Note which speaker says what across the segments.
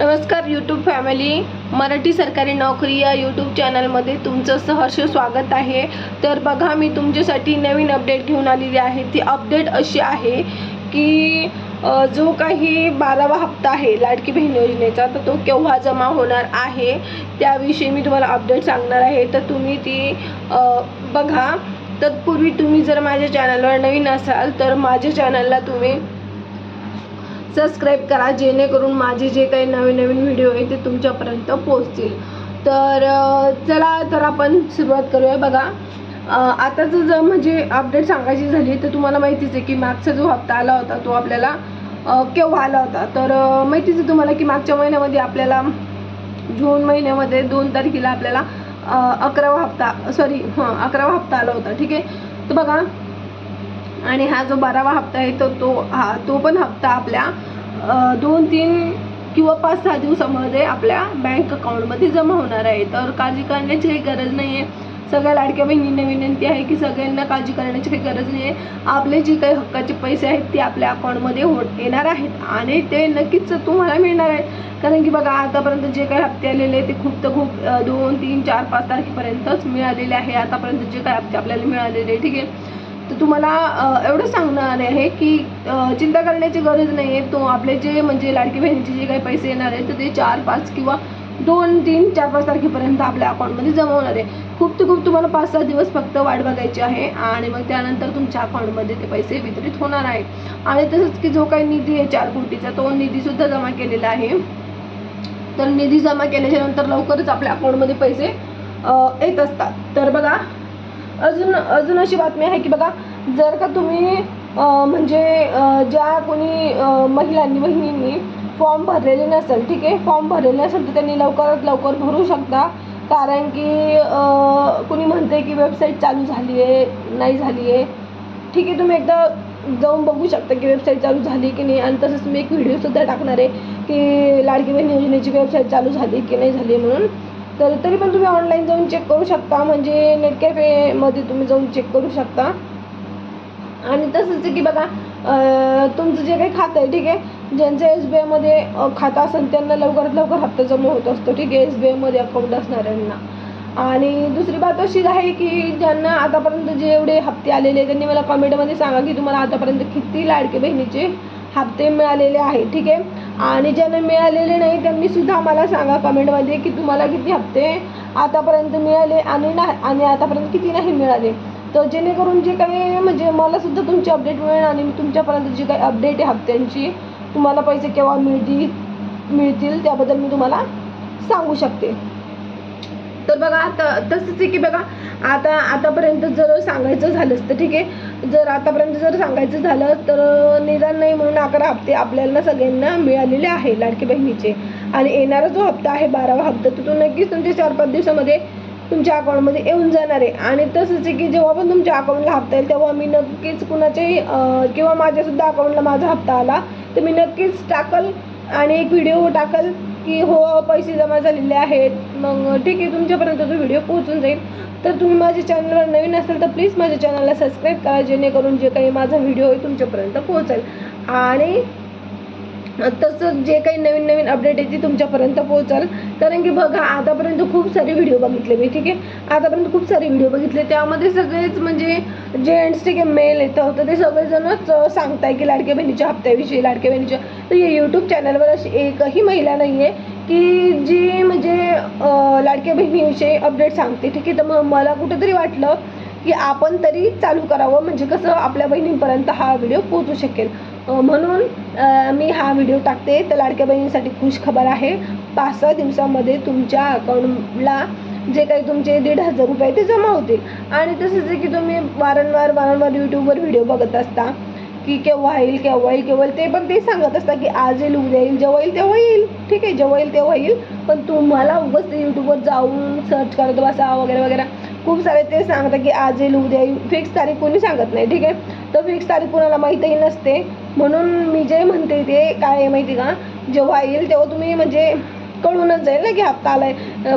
Speaker 1: नमस्कार YouTube family Marathi सरकारी नोकरी या यूट्यूब चॅनलमध्ये तुमचं सहर्ष स्वागत आहे. तर बघा मी तुमच्यासाठी नवीन अपडेट घेऊन आलेली आहे. ती अपडेट अशी आहे की जो काही बारावा हप्ता आहे लाडकी बहीण योजनेचा तर तो केव्हा जमा होणार आहे त्याविषयी मी तुम्हाला अपडेट सांगणार आहे. तर तुम्ही ती बघा. तत्पूर्वी तुम्ही जर माझ्या चॅनलवर नवीन असाल तर माझ्या चॅनलला तुम्ही सबस्क्राईब करा जेणेकरून माझे जे काही नवीन नवीन व्हिडिओ आहे ते तुमच्यापर्यंत पोहोचतील. तर चला तर आपण सुरुवात करूया बघा. आताचं जर म्हणजे अपडेट सांगायची झाली तर तुम्हाला माहितीच आहे की मागचा जो हप्ता आला होता तो आपल्याला केव्हा आला होता? तर माहितीच आहे तुम्हाला की मागच्या महिन्यामध्ये आपल्याला जून महिन्यामध्ये दोन तारखेला आपल्याला अकरावा हप्ता सॉरी हां अकरावा हप्ता आला होता ठीक आहे? तर बघा आणि हा जो बारावा हप्ता आहे तर तो हा तो पण हप्ता आपल्या दोन तीन किंवा पाच सहा दिवसामध्ये आपल्या बँक अकाउंटमध्ये जमा होणार आहे. तर काळजी करण्याची काही गरज नाही आहे सगळ्या लाडक्या बहिणींना विनंती आहे की सगळ्यांना काळजी करण्याची काही गरज नाही आहे आपले जे काही हक्काचे पैसे आहेत ते आपल्या अकाउंटमध्ये हो येणार आहेत आणि ते नक्कीच तुम्हाला मिळणार आहेत. कारण की बघा आतापर्यंत जे काही हप्ते आलेले आहेत ते खूप तर खूप दोन तीन चार पाच तारखेपर्यंतच मिळालेले आहे. आतापर्यंत जे काही हप्ते आपल्याला मिळालेले आहे ठीक आहे. तर तुम्हाला एवढं सांगणार आहे की चिंता करण्याची गरज नाही आहे. तो आपले जे म्हणजे लाडकी बहिणीचे जे काही पैसे येणार आहेत तर ते चार पाच किंवा दोन तीन चार पाच तारखेपर्यंत आपल्या अकाउंटमध्ये जमा होणार आहे. खूप ते खूप तुम्हाला पाच सहा दिवस फक्त वाट बघायची आहे आणि मग त्यानंतर तुमच्या अकाउंटमध्ये ते पैसे वितरित होणार आहे आणि तसंच की जो काही निधी आहे चार कोटीचा तो निधीसुद्धा जमा केलेला आहे. तर निधी जमा केल्याच्यानंतर लवकरच आपल्या अकाउंटमध्ये पैसे येत असतात. तर बघा अजून अजून अशी बातमी आहे की बघा जर का तुम्ही म्हणजे ज्या कोणी महिलांनी बहिणींनी फॉर्म भरलेले नसेल ठीक आहे? फॉर्म भरलेले नसेल तर त्यांनी लवकरात लवकर भरू शकता. कारण की कुणी म्हणते की वेबसाईट चालू झाली आहे नाही झाली आहे ठीक आहे तुम्ही एकदा जाऊन बघू शकता की वेबसाईट चालू झाली की नाही. आणि तसंच मी एक व्हिडिओसुद्धा टाकणार आहे की लाडकी बहीण योजनेची वेबसाईट चालू झाली की नाही झाली म्हणून. तर तरी पण तुम्ही ऑनलाईन जाऊन चेक करू शकता. म्हणजे नेट कॅफेमध्ये तुम्ही जाऊन चेक करू शकता. आणि तसंच की बघा तुमचं जे काही खातं आहे ठीक आहे? ज्यांचं एस बी आयमध्ये खातं असेल त्यांना लवकरात लवकर हप्ता जमा होत असतो ठीक आहे? एस बी आयमध्ये अकाउंट असणाऱ्यांना. आणि दुसरी बात अशी आहे की ज्यांना आतापर्यंत जे एवढे हप्ते आलेले आहेत त्यांनी मला कमेंटमध्ये सांगा की तुम्हाला आतापर्यंत किती लाडके बहिणीचे हप्ते मिळालेले आहे ठीक आहे? आणि ज्यांना मिळालेले नाही त्यांनी सुद्धा मला सांगा कमेंटमध्ये की तुम्हाला किती हप्ते आतापर्यंत मिळाले आणि ना आणि आतापर्यंत किती नाही मिळाले. तर जेणेकरून जे काही म्हणजे मला सुद्धा तुमची अपडेट मिळेल आणि मी तुमच्यापर्यंत जी काही अपडेट आहे हप्त्यांची तुम्हाला पैसे केव्हा मिळतील मिळतील त्याबद्दल मी तुम्हाला सांगू शकते. तर बघा आता तसंच आहे की बघा आता आतापर्यंत जर सांगायचं झालंच तर ठीक आहे. जर आतापर्यंत जर सांगायचं झालं तर निदान नाही म्हणून अकरा हप्ते आपल्याला सगळ्यांना मिळालेले आहे लाडकी बहिणीचे. आणि येणारा जो हप्ता आहे बारावा हप्ता तर तो नक्कीच तुमच्या चार पाच दिवसामध्ये तुमच्या अकाउंटमध्ये येऊन जाणार आहे. आणि तसंच आहे की जेव्हा पण तुमच्या अकाउंटला हप्ता येईल तेव्हा मी नक्कीच कुणाच्याही किंवा माझ्यासुद्धा अकाउंटला माझा हप्ता आला तर मी नक्कीच टाकल आणि एक व्हिडिओ टाकल. की हो पैसे जमा झालेले आहेत. मग ठीक आहे तुमच्यापर्यंत तो व्हिडिओ पोहोचून जाईल. तर तुम्ही माझ्या चॅनलवर नवीन असाल तर प्लीज माझ्या चॅनलला सबस्क्राईब करा जेणेकरून जे काही माझा व्हिडिओ आहे तुमच्यापर्यंत पोहोचेल. आणि तसंच जे काही नवीन नवीन अपडेट आहे ती तुमच्यापर्यंत पोहोचाल. कारण की बघा आतापर्यंत खूप सारे व्हिडिओ बघितले मी ठीक आहे? आतापर्यंत खूप सारे व्हिडिओ बघितले. त्यामध्ये सगळेच म्हणजे जेंट्स ठीक आहे मेल येतं तर ते सगळेजणच सांगताय की लाडक्या बहिणीच्या हप्त्याविषयी लाडक्या बहिणीच्या तर या यूट्यूब चॅनलवर अशी एकही महिला नाही आहे की जी म्हणजे लाडक्या बहिणीविषयी अपडेट सांगते. ठीक आहे? तर मग मला कुठंतरी वाटलं की आपण तरी चालू करावं. म्हणजे कसं आपल्या बहिणींपर्यंत हा व्हिडिओ पोचू शकेल. म्हणून मी हा व्हिडिओ टाकते. तर लाडक्या बहिणींसाठी खुश खबर आहे. पाच सहा दिवसामध्ये तुमच्या अकाउंटला जे काही तुमचे दीड हजार रुपये ते जमा होतील. आणि तसंच आहे की तुम्ही वारंवार वारंवार यूट्यूबवर व्हिडिओ बघत असता. की केव्हा येईल केव्हा येईल केव्हा येईल ते पण ते सांगत असतात की आज येईल उद्या येईल जेव्हा येईल तेव्हा येईल. ठीक आहे जेव्हा येईल तेव्हा येईल. पण तुम्हाला उगच ते यूट्यूबवर जाऊन सर्च करत बसा वगैरे वगैरे. खूप सारे ते सांगतात की आज येईल उद्या येईल. फिक्स तारीख कोणी सांगत नाही ठीक आहे? तर फिक्स तारीख कोणाला माहीतही नसते. म्हणून मी जे म्हणते ते काय आहे माहिती का? जेव्हा येईल तेव्हा तुम्ही म्हणजे कळूनच जाईल ना की हप्ता आलाय.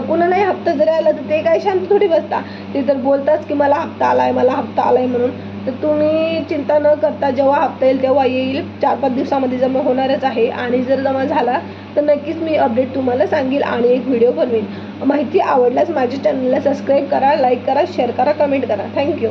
Speaker 1: कुणालाही हप्ता जरी आला तर ते काय शांत थोडी बसता. ते तर बोलताच की मला हप्ता आलाय मला हप्ता आलाय म्हणून. तर तुम्ही चिंता न करता जेव्हा हप्ता येईल तेव्हा येईल. चार पाच दिवसामध्ये जमा होणारच आहे. आणि जर जमा झाला तर नक्कीच मी अपडेट तुम्हाला सांगेल आणि एक व्हिडिओ बनवेन. माहिती आवडल्यास माझ्या चॅनलला सबस्क्राईब करा लाईक करा शेअर करा कमेंट करा. थँक्यू